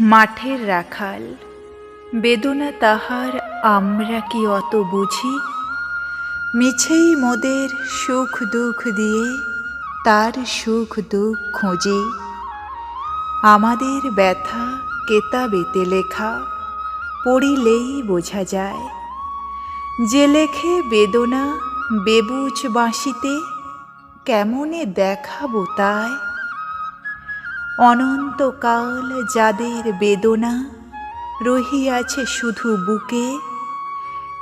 মাঠের রাখাল। বেদনা তাহার আমরা কি অত বুঝি? মিছেই মোদের সুখ দুঃখ দিয়ে তার সুখ দুঃখ খোঁজে। আমাদের ব্যথা কেতাবেতে লেখা, পড়িলেই বোঝা যায়। যে লেখে বেদনা বেবুজ বাঁশিতে, কেমনে দেখাবো তাই? অনন্তকাল যাদের বেদনা রহিয়াছে শুধু বুকে,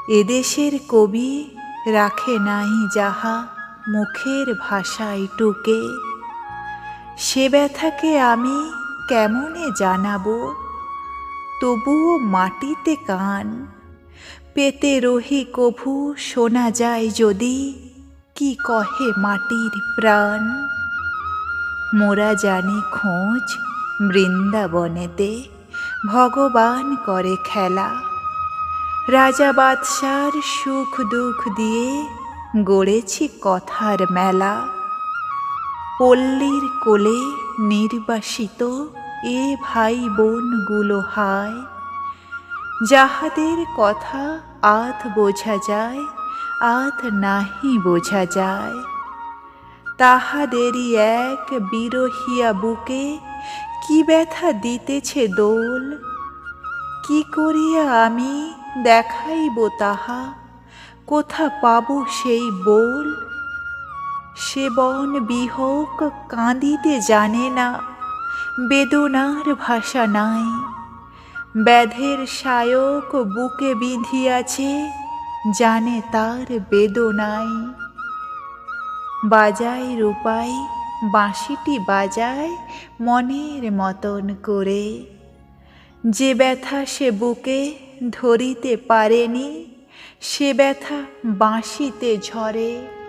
এদেশের কবি রাখে নাই যাহা মুখের ভাষায় টুকে। সে ব্যথাকে আমি কেমনে জানাব? তবুও মাটিতে কান, পেতে রহি কভু শোনা যায় যদি, কি কহে মাটির প্রাণ? মোরা জানি খোঁজ বৃন্দাবনেতে ভগবান করে খেলা। রাজা বাদশার সুখ দুঃখ দিয়ে গড়েছি কথার মেলা। পল্লীর কোলে নির্বাসিত এ ভাই বোনগুলো হায়। যাহাদের কথা আধ বোঝা যায়, আধ নাহি বোঝা যায়। তাহাদেরই এক বিরহিয়া বুকে কি ব্যথা দিতেছে দোল? কি করিয়া আমি দেখাইব তাহা? কোথা পাব সেই বোল? সে বন বিহক কাঁদিতে জানে না, বেদনার ভাষা নাই। ব্যাধের সায়ক বুকে বিঁধিয়াছে, জানে তার বেদনাই। বাজায় রূপাই বাঁশিটি বাজায় মনের মতন করে। যে ব্যথা সে বুকে ধরিতে পারেনি, সে ব্যথা বাঁশিতে ঝরে।